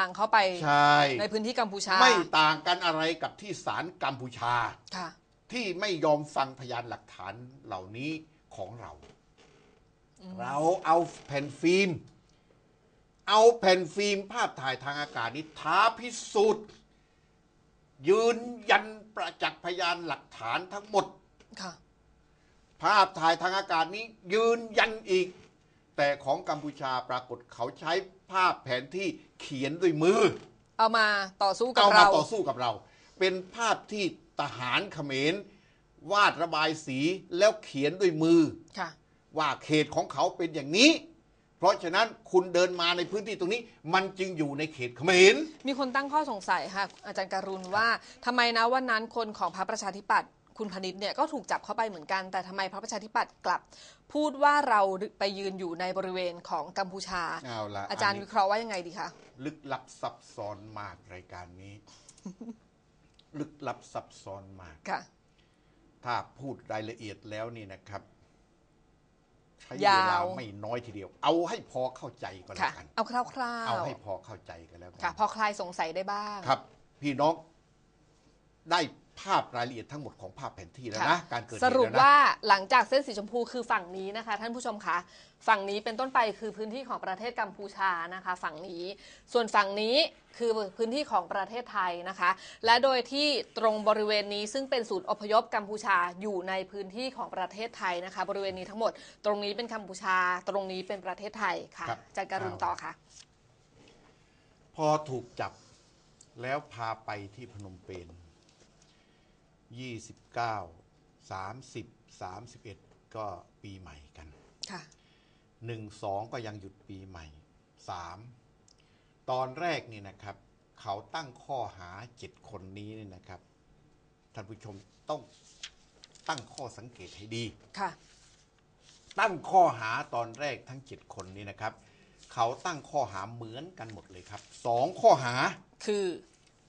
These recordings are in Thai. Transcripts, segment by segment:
ทางเข้าไปใช่ในพื้นที่กัมพูชา ไม่ต่างกันอะไรกับที่ศาลกัมพูชาค่ะ ที่ไม่ยอมฟังพยานหลักฐานเหล่านี้ของเรา เราเอาแผ่นฟิล์ม เอาแผ่นฟิล์มภาพถ่ายทางอากาศนี้ท้าพิสูจน์ยืนยันประจักษ์พยานหลักฐานทั้งหมด ค่ะ ภาพถ่ายทางอากาศนี้ยืนยันอีก แต่ของกัมพูชาปรากฏเขาใช้ภาพแผนที่เขียนด้วยมือ เอามาต่อสู้กับเอามาเรา ต่อสู้กับเรา เป็นภาพที่ทหารเขมร วาดระบายสีแล้วเขียนด้วยมือ ค่ะ ว่าเขตของเขาเป็นอย่างนี้ เพราะฉะนั้นคุณเดินมาในพื้นที่ตรงนี้ มันจึงอยู่ในเขตเขมร มีคนตั้งข้อสงสัยค่ะ อาจารย์การุณว่าทำไมนะวันนั้นคนของพรรคประชาธิปัตย์ คุณพนิษฐ์เนี่ยก็ถูกจับเข้าไปเหมือนกัน แต่ทำไมพรรคประชาธิปัตย์กลับ พูดว่าเราไปยืนอยู่ในบริเวณของกัมพูชาเอาละอาจารย์อันนี้วิเคราะห์ว่ายังไงดีคะลึกลับซับซ้อนมากรายการนี้ ลึกลับซับซ้อนมากค่ะ ถ้าพูดรายละเอียดแล้วนี่นะครับใช้เวยาวลาไม่น้อยทีเดียว เอาให้พอเข้าใจก็แล้ค่ะวกัน เอาคร่าวเอาให้พอเข้าใจกันแล้วกัๆค่ะพอคลายสงสัยได้บ้าง ครับ พี่น้องได้ ภาพรายละเอียดทั้งหมดของภาพแผนที่แล้วค่ะนะ การเกิดเหสตุรุปแล้วนะ ว่าหลังจากเส้นสีชมพูคือฝั่งนี้นะคะ ท่านผู้ชมคะฝั่งนี้เป็นต้นไปคือพื้นที่ของประเทศกัมพูชานะคะ ฝั่งนี้ ส่วนฝั่งนี้คือพื้นที่ของประเทศไทยนะคะ และโดยที่ตรงบริเวณนี้ซึ่งเป็นศูนย์อพยพกัมพูชาอยู่ในพื้นที่ของประเทศไทยนะคะ บริเวณนี้ทั้งหมด ตรงนี้เป็นกัมพูชา ตรงนี้เป็นประเทศไทยค่ะครับ อาจากการุณต่อค่ะ พอถูกจับแล้วพาไปที่พนมเปญ 29 30 31 ก็ปีใหม่กันค่ะหนึ่งสองก็ยังหยุดปีใหม่สามตอนแรกนี่นะครับ เขาตั้งข้อหาเจ็ดคนนี้นี่นะครับท่านผู้ชมต้องตั้งข้อสังเกตให้ดีค่ะ ตั้งข้อหาตอนแรกทั้งเจ็ดคนนี้นะครับ เขาตั้งข้อหาเหมือนกันหมดเลยครับสองข้อหาคือ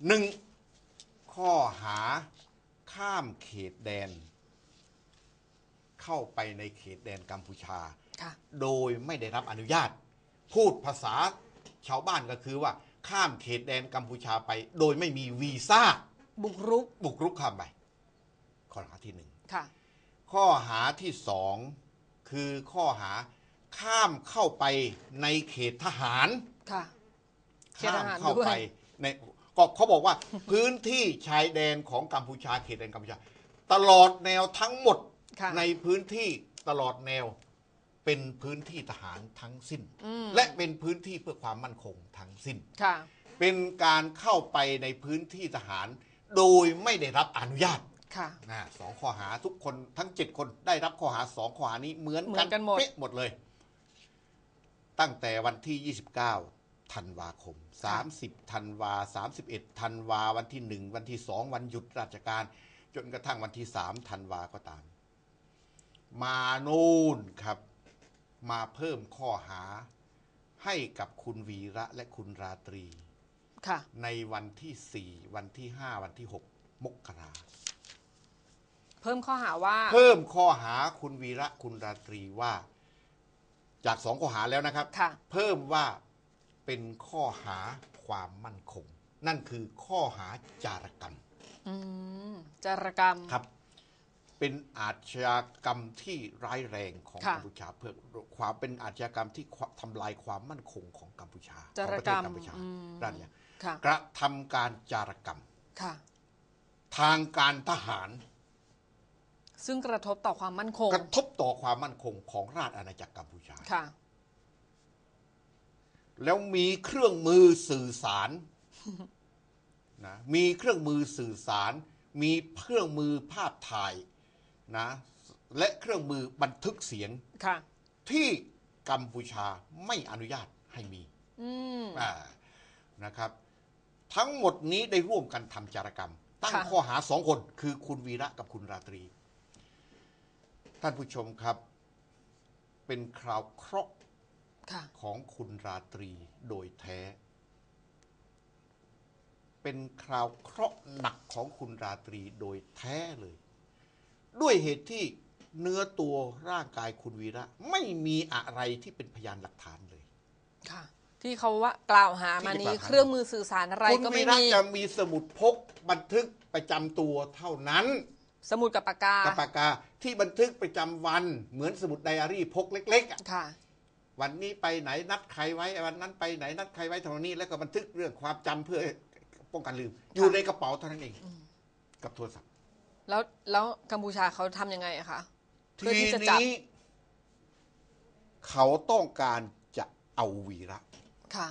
หนึ่งข้อหา ข้ามเขตแดน เข้าไปในเขตแดนกัมพูชา ค่ะโดยไม่ได้รับอนุญาต พูดภาษาชาวบ้านก็คือว่าข้ามเขตแดนกัมพูชาไป โดยไม่มีวีซ่าบุกรุกบุกรุกข้ามไปข้อหาที่หนึ่งค่ะ ข้อหาที่สองคือข้อหาข้ามเข้าไปในเขตทหาร ค่ะ เขตข้าทมหารเข้าด้วย ไปใน ก็เขาบอกว่าพื้นที่ชายแดนของกัมพูชาเขตแดนกัมพูชา ตลอดแนวทั้งหมดค่ะ ในพื้นที่ตลอดแนวเป็นพื้นที่ทหารทั้งสิ้น อืมและเป็นพื้นที่เพื่อความมั่นคงทั้งสิ้น ค่ะ เป็นการเข้าไปในพื้นที่ทหาร โดยไม่ได้รับอนุญาตค่ะ นะสองข้อหาทุกคนทั้งเจ็ดคนได้รับข้อหาสองข้อหานี้เหมือนเหมืกัอนนกันหมด เป๊ะหมดเลย ตั้งแต่วันที่ 29 ธันวาคม 30ธันวา31ธันวาวันที่หนึ่งวันที่สองวันหยุดราชการ จนกระทั่งวันที่3ธันวาก็ตาม มาโน่นครับ มาเพิ่มข้อหาให้กับคุณวีระและคุณราตรีค่ะในวันที่ 4 วันที่ 5 วันที่ 6 มกราเพิ่มข้อหาว่า เพิ่มข้อหาคุณวีระคุณราตรีว่า จากสองข้อหาแล้วนะครับค่ะเพิ่มว่า เป็นข้อหาความมั่นคง นั่นคือข้อหาจารกรรมอืมจารกรรมครับ เป็นอาชญากรรมที่ร้ายแรงของค่ะกัมพูชาเพื่อความเป็นอาชญากรรมที่ทำลายความมั่นคงของกัมพูชาจารของประกเทรศรมกัมพูชาอืมด้านเนี้ยค่ะกระทำการจารกรรมค่ะทางการทหาร ซึ่งกระทบต่อความมั่นคง กระทบต่อความมั่นคงของราชอาณาจักรกัมพูชาค่ะ แล้วมีเครื่องมือสื่อสารนะมีเครื่องมือสื่อสาร มีเครื่องมือภาพถ่ายนะและเครื่องมือบันทึกเสียงค่ะที่กัมพูชาไม่อนุญาตให้มีอืมอ่านะครับ ทั้งหมดนี้ได้ร่วมกันทำจารกรรม ตั้งค่ะข้อหาสองคนคือคุณวีระกับคุณราตรี ท่านผู้ชมครับ เป็นคราวเคราะห์ค่ะ ของคุณราตรีโดยแท้ เป็นคราวเคราะห์หนักของคุณราตรีโดยแท้เลย ด้วยเหตุที่เนื้อตัวร่างกายคุณวีระ ไม่มีอะไรที่เป็นพยานหลักฐานเลยค่ะที่เขาว่ากล่าวหามาที่นี้กล่าวหาเครื่องมือสื่อสารอะไรคุณก็วีไม่ระมีจะมีสมุดพกบันทึกประจำตัวเท่านั้น สมุดกับปากกากับปากกาที่บันทึกประจำวันเหมือนสมุดไดอารี่พกเล็กๆอะค่ะ วันนี้ไปไหนนัดใครไว้วันนั้นไปไหนนัดใครไว้เท่านี้แล้วก็บันทึกเรื่องความจำเพื่อป้องกันลืม อยู่ในกระเป๋าเท่านั้นเอง กับโทรศัพท์ แล้วแล้วกัมพูชาเขาทำยังไงอะคะเพื่อทีที่จะจับนี้เขาต้องการจะเอาวีระค่ะ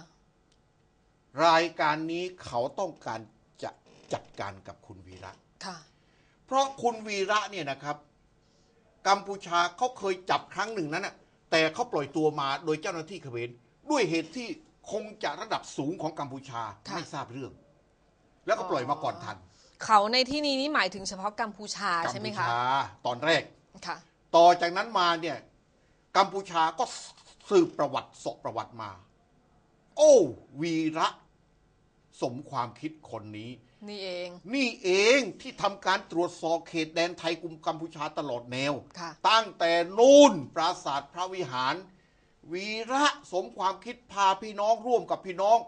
รายการนี้เขาต้องการจะจัดการกับคุณวีระค่ะ เพราะคุณวีระเนี่ยนะครับ กัมพูชาเขาเคยจับครั้งหนึ่งนั้นน่ะ แต่เขาปล่อยตัวมาโดยเจ้าหน้าที่เขมรด้วยเหตุที่คงจะระดับสูงของกัมพูชาค่ะ ไม่ทราบเรื่อง แล้วก็ปล่อยมาก่อนทันเขาในที่นี้นี่หมายถึงเฉพาะกัมพูชากัใช่ไหมพูคะ ชาตอนแรก ค่ะ ต่อจากนั้นมาเนี่ย กัมพูชาก็สืบประวัติสอบประวัติมา โอ้ วีระ สมความคิดคนนี้ นี่เอง นี่เองที่ทำการตรวจสอบเขตแดนไทยกุมกัมพูชาตลอดแนว ค่ะ ตั้งแต่นู่นปราสาทพระวิหาร วีระสมความคิดพาพี่น้องร่วมกับพี่น้อง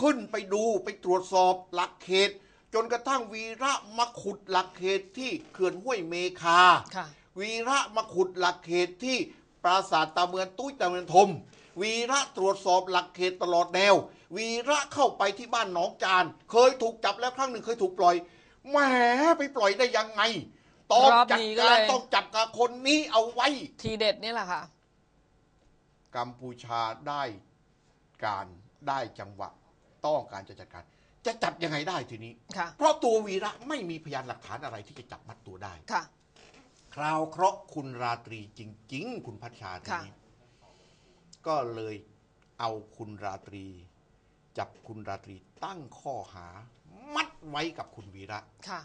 ขึ้นไปดูไปตรวจสอบหลักเขต จนกระทั่งวีระมาขุดหลักเขตที่เขื่อนห้วยเมคา ค่ะ วีระมาขุดหลักเขตที่ปราสาทตาเมือนตุ้ยตาเมือนทม วีระตรวจสอบหลักเขตตลอดแนว วีระเข้าไปที่บ้านหนองจาน เคยถูกจับแล้วครั้งหนึ่งเคยถูกปล่อยแหมไปปล่อยได้ยังไงต้องรอบจัดนี้ก็การเลยต้องจับกับคนนี้เอาไว้ ทีเด็ดนี่แหละค่ะ กัมพูชาได้การได้จังหวะต้องการจะจัดการ จะจับยังไงได้ทีนี้ค่ะเพราะตัววีระไม่มีพยานหลักฐานอะไรที่จะจับมัดตัวได้ค่ะคราวเคราะห์คุณราตรีจริง ๆ คุณพัชชาทีนี้ ก็เลยเอาคุณราตรี จับคุณราตรีตั้งข้อหา มัดไว้กับคุณวีระ ค่ะ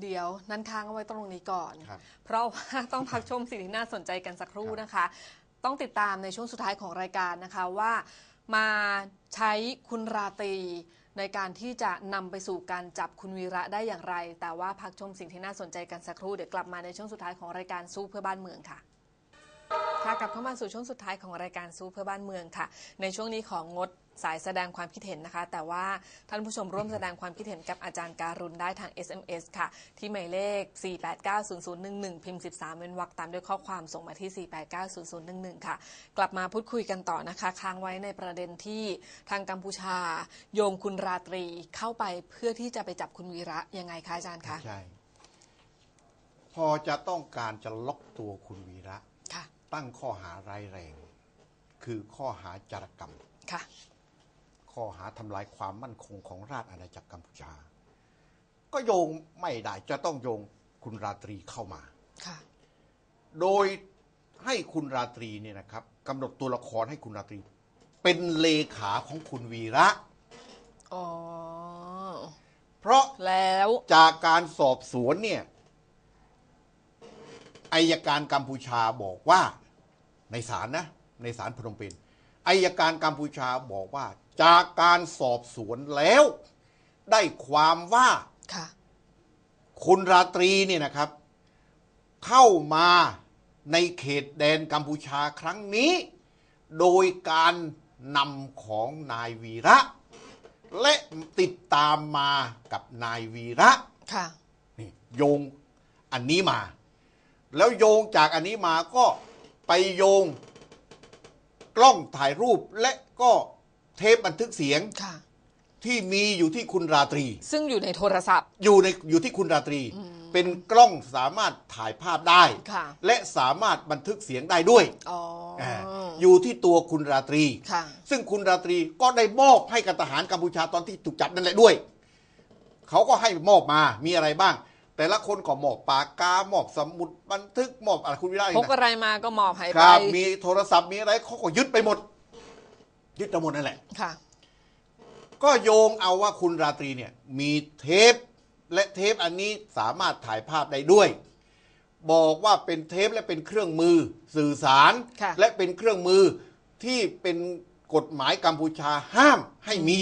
เดี๋ยวนั้นค้างเอาไว้ตรงนี้ก่อน ครับ เพราะว่าต้องพักชมสิ่งที่น่าสนใจกันสักครู่นะคะ ต้องติดตามในช่วงสุดท้ายของรายการนะคะว่า มาใช้คุณราตรีในการที่จะนำไปสู่การจับคุณวีระได้อย่างไร แต่ว่าพักชมสิ่งที่น่าสนใจกันสักครู่เดี๋ยวกลับมาในช่วงสุดท้ายของรายการสู้เพื่อบ้านเมืองค่ะ ค่ะกลับเข้ามาสู่ช่วงสุดท้ายของรายการสู้เพื่อบ้านเมืองค่ะ ในช่วงนี้ของงดสายแสดงความคิดเห็นนะคะ แต่ว่าท่านผู้ชมร่วมแสดงความคิดเห็นกับอาจารย์การุณได้ทาง SMS ค่ะ ที่หมายเลข 4890011 พิมพ์ 13 เป็นวรรคตามด้วยข้อความส่งมาที่ 4890011 ค่ะ กลับมาพูดคุยกันต่อนะคะ ค้างไว้ในประเด็นที่ทางกัมพูชา โยงคุณราตรีเข้าไปเพื่อที่จะไปจับคุณวีระยังไงคะอาจารย์คะใช่พอจะต้องการจะล็อกตัวคุณวีระ ตั้งข้อหาร้ายแรง คือข้อหาจารกรรม ค่ะ ข้อหาทำลายความมั่นคงของราชอาณาจักรกัมพูชา ก็โยงไม่ได้จะต้องโยงคุณราตรีเข้ามา ค่ะ โดยให้คุณราตรีเนี่ยนะครับกำหนดตัวละครให้คุณราตรี เป็นเลขาของคุณวีระ อ๋อ เพราะแล้วจากการสอบสวนเนี่ยอายการกัมพูชาบอกว่า ในศาลนะ ในศาลพนมเปญอายการกัมพูชาบอกว่า จากการสอบสวนแล้ว ได้ความว่าค่ะคุณราตรีเนี่ยนะครับ เข้ามาในเขตแดนกัมพูชาครั้งนี้ โดยการนำของนายวีระ และติดตามมากับนายวีระค่ะนี่โยงอันนี้มา แล้วโยงจากอันนี้มาก็ ไปโยง กล้องถ่ายรูปและก็เทปบันทึกเสียงค่ะ ที่มีอยู่ที่คุณราตรี ซึ่งอยู่ในโทรศัพท์ อยู่ในอยู่ที่คุณราตรีเป็นกล้องสามารถถ่ายภาพได้ ค่ะ และสามารถบันทึกเสียงได้ด้วยอ๋ออาอยู่ที่ตัวคุณราตรี ค่ะ ซึ่งคุณราตรีก็ได้มอบให้กับทหารกัมพูชาตอนที่ถูกจับนั่นแหละด้วย เขาก็ให้มอบมา มีอะไรบ้าง แต่ละคนก็มอบปากกามอบสมุดบันทึกมอบอะไรคุณวิระพกอะไรมาก็มอบให้คไปรับมีโทรศัพท์มีอะไรเขาก็ยึดไปหมด ยึดไปหมดนั่นแหละค่ะ ก็โยงเอาว่าคุณราตรีเนี่ย มีเทปและเทปอันนี้สามารถถ่ายภาพได้ด้วย บอกว่าเป็นเทปและเป็นเครื่องมือสื่อสารค่ะและเป็นเครื่องมือที่เป็นกฎหมายกัมพูชาห้ามให้มี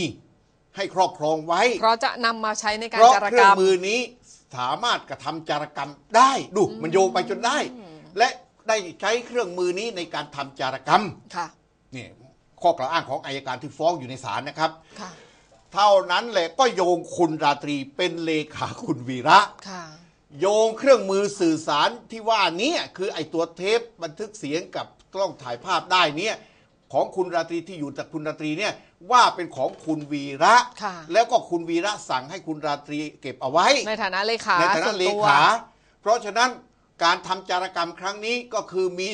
ให้ครอบครองไว้ เพราะจะนำมาใช้ในการเพราะจารเคกรื่รองรมมือนี้ สามารถกระทำจารกรรมได้ ดูมันโยงไปจนได้ และได้ใช้เครื่องมือนี้ในการทำจารกรรมค่ะเนี่ยข้อกล่าวอ้างของอายการที่ฟ้องอยู่ในศาลนะครับ ค่ะ เท่านั้นแหละก็โยงคุณราตรีเป็นเลขาคุณวีระ ค่ะ โยงเครื่องมือสื่อสารที่ว่านี้คือไอตัวเทปบันทึกเสียงกับกล้องถ่ายภาพได้เนี่ย ของคุณราตรีที่อยู่จากคุณราตรีเนี่ยว่าเป็นของคุณวีระ ค่ะ แล้วก็คุณวีระสั่งให้คุณราตรีเก็บเอาไว้ ในฐานะเลขาในฐานะส่วเลตัว ขา เพราะฉะนั้นการทำจารกรรมครั้งนี้ก็คือมี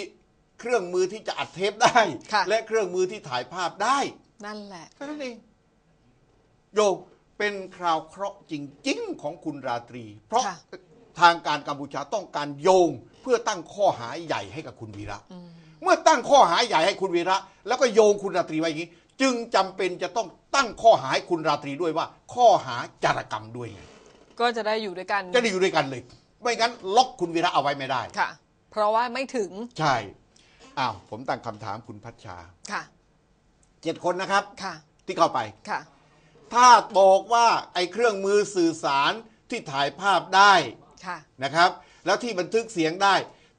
เครื่องมือที่จะอัดเทปได้ ค่ะ และเครื่องมือที่ถ่ายภาพได้นั่นแหละ แค่นั้นเองโยงเป็นคราวเคราะห์จริง ๆ ของคุณราตรี เพราะค่ะ ทางการกัมพูชาต้องการโยงเพื่อตั้งข้อหาใหญ่ให้กับคุณวีระ เมื่อตั้งข้อหาใหญ่ให้คุณวีระ แล้วก็โยงคุณราตรีไว้อย่างนี้ จึงจำเป็นจะต้องตั้งข้อหาให้คุณราตรีด้วยว่า ข้อหาจารกรรมด้วยไงก็จะได้อยู่ด้วยกันจะได้อยู่ด้วยกันเลย ไม่งั้นล็อกคุณวีระเอาไว้ไม่ได้ค่ะ เพราะว่าไม่ถึงใช่อ้าวผมตั้งคำถามคุณพัชชาค่ะเจ็ดคนนะครับค่ะ ที่เข้าไปค่ะ ถ้าบอกว่าไอ้เครื่องมือสื่อสารที่ถ่ายภาพได้ค่ะนะครับ แล้วที่บันทึกเสียงได้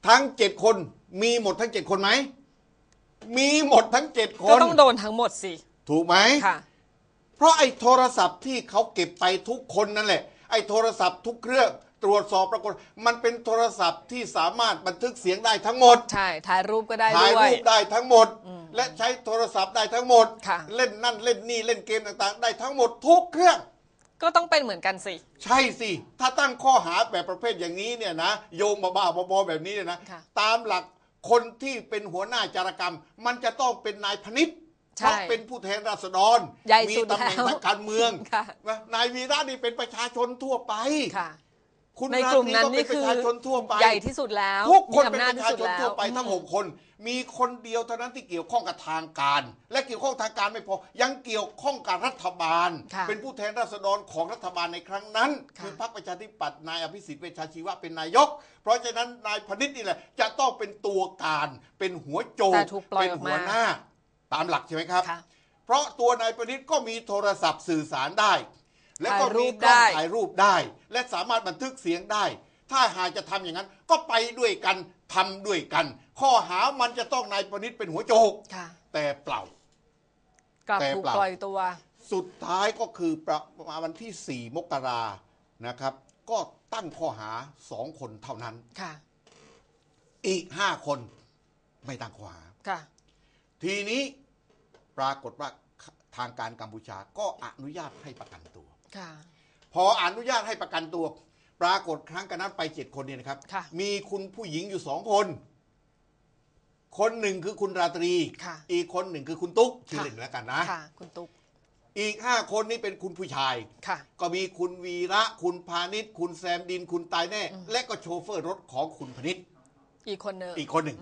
ทั้งเจ็ดคน มีหมดทั้งเจ็ดคนไหม มีหมดทั้งเจ็ดคก็นต้องโดนทั้งหมดสิ ถูกไหมค่ะ เพราะไอ้โทรศัพท์ที่เขาเก็บไปทุกคนนั่นแหละ ไอ้โทรศัพท์ทุกเครื่องตรวจสอบปรากฏ มันเป็นโทรศัพท์ที่สามารถบันทึกเสียงได้ทั้งหมด ใช่ ถ่ายรูปก็ได้ถ่ายด้วย รูปได้ทั้งหมด และใช้โทรศัพท์ได้ทั้งหมด ค่ะ เล่นนั่นเล่นนี่เล่นเกมต่างๆ ได้ทั้งหมดทุกเครื่อง ก็ต้องเป็นเหมือนกันสิ ใช่สิ ถ้าตั้งข้อหาแบบประเภทอย่างนี้เนี่ยนะ โยงบ้าๆบอๆแบบนี้เนี่ยนะ ค่ะ ตามหลัก คนที่เป็นหัวหน้าจารกรรม มันจะต้องเป็นนายพนิษฐ์ใช่เพราะเป็นผู้แทนราษฎรใหญ่มีสุดตำแหน่งแล้วทางการเมืองค่ะนะนายวีระนี่เป็นประชาชนทั่วไป ค่ะคุณในรากลุ่มตรีนั้นก็เป็นี่นปคืระอชาชนทั่วไปใหญ่ที่สุดแล้วทุกคนมีเป็นอำนาจประที่ชาสุดชนแล้วทั่วไปทั้งอืหมกคน มีคนเดียวเท่านั้นที่เกี่ยวข้องกับทางการ และเกี่ยวข้องทางการไม่พอ ยังเกี่ยวข้องกับรัฐบาลค่ะเป็นผู้แทนราษฎรของรัฐบาลในครั้งนั้นค่ะคือพรรคประชาธิปัตย์นายอภิสิทธิ์เวชชาชีวะเป็นนายก เพราะฉะนั้นนายพนิษฐ์นี่แหละ จะต้องเป็นตัวการ เป็นหัวโจกแต่ถูกปล่อยเป็นออกหัมาวหน้า ตามหลักใช่ไหมครับค่ะเพราะตัวนายประนิษฐ์ก็มีโทรศัพท์สื่อสารได้ และก็ถ่ายรูมีปกล้องได้ถ่ายรูปได้ และสามารถบันทึกเสียงได้ ถ้าหากจะทำอย่างนั้น ก็ไปด้วยกันทำด้วยกัน ข้อหามันจะต้องนายประนิษฐ์เป็นหัวโจกค่ะแต่เปล่ากลับแต่ถูกเปล่าปล่อยตัว สุดท้ายก็คือประมาณวันที่ 4 มกรานะครับ ก็ตั้งข้อหาสองคนเท่านั้นค่ะ อีกห้าคนไม่ตั้งข้อหาค่ะ ทีนี้ปรากฏว่าทางการกัมพูชาก็อนุญาตให้ประกันตัวค่ะ พออนุญาตให้ประกันตัว ปรากฏครั้งกันนั้นไปเจ็ดคนเนี่ยนะครับ ค่ะ มีคุณผู้หญิงอยู่สองคน คนหนึ่งคือคุณราตรี ค่ะอีกคนหนึ่งคือคุณตุ๊กชื่อค่ะเล่นแล้วกันนะ ค่ะ คุณตุ๊กอีกห้าคนนี้เป็นคุณผู้ชาย ค่ะ ก็มีคุณวีระคุณพาณิชย์ คุณแซมดิน คุณตายแน่ และก็โชเฟอร์รถของคุณพนิษฐ์อีกคนหนึ่งอีกคนหนึ่ง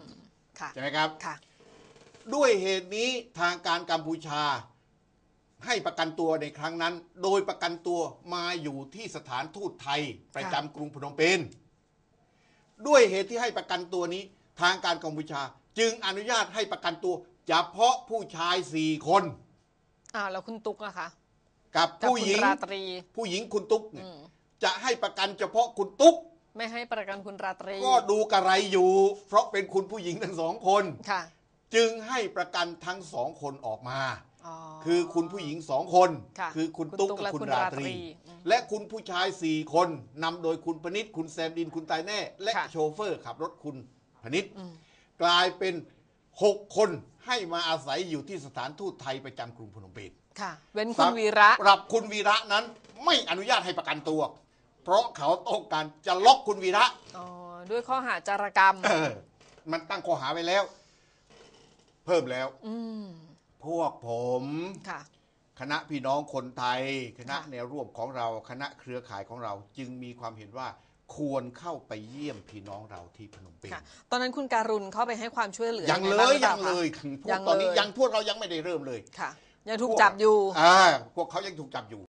ค่ะ ใช่ไหมครับ ค่ะ ด้วยเหตุนี้ทางการกัมพูชา ให้ประกันตัวในครั้งนั้น โดยประกันตัวมาอยู่ที่สถานทูตไทยประจำกรุงพนมเปญด้วยเหตุที่ให้ประกันตัวนี้ทางการกัมพูชา จึงอนุญาตให้ประกันตัวเฉพาะผู้ชายสี่คนอ่าแล้วคุณตุ๊กนะคะกับกับผู้คุณหญิงราตรีผู้หญิงคุณตุ๊กเนี่ยอืมจะให้ประกันเฉพาะคุณตุ๊ก ไม่ให้ประกันคุณราตรี ก็ดูกระไรอยู่ เพราะเป็นคุณผู้หญิงทั้งสองคน ค่ะ จึงให้ประกันทั้งสองคนออกมาอ๋อ คือคุณผู้หญิงสองคนค่ะคือคุณคุณตุ๊กตุ๊กกับและคุณคุณราราตตรี รีอืมและคุณผู้ชายสี่คนนำโดยคุณพนิษคุณแซมดินคุณตายแน่ และค่ะ โชเฟอร์ขับรถคุณพนิษอืมกลายเป็นหกคนให้มาอาศัยอยู่ที่สถานทูตไทยประจำกรุงพนมเปญ ค่ะ เว้นคุณวีระสำหรับคุณวีระนั้นไม่อนุญาตให้ประกันตัว เพราะเขาต้องการจะล็อกคุณวีระ อ๋อ ด้วยข้อหาจารกรรม เออ มันตั้งข้อหาไว้แล้ว เพิ่มแล้ว อืม พวกผมค่ะ คณะพี่น้องคนไทย คณะค่ะแนวร่วมของเราคณะเครือข่ายของเราจึงมีความเห็นว่าควรเข้าไปเยี่ยมพี่น้องเราที่พนมเปญค่ะ ตอนนั้นคุณการุณเข้าไปให้ความช่วยเหลือยังไงเลบ้ายหรือปยัล่างคะเลยพวยักงตอนนี้เลยยังพวกเรายังไม่ได้เริ่มเลยค่ะ ยังถูกจับอยู่อ่าพวกเขายังถูกจับอยู่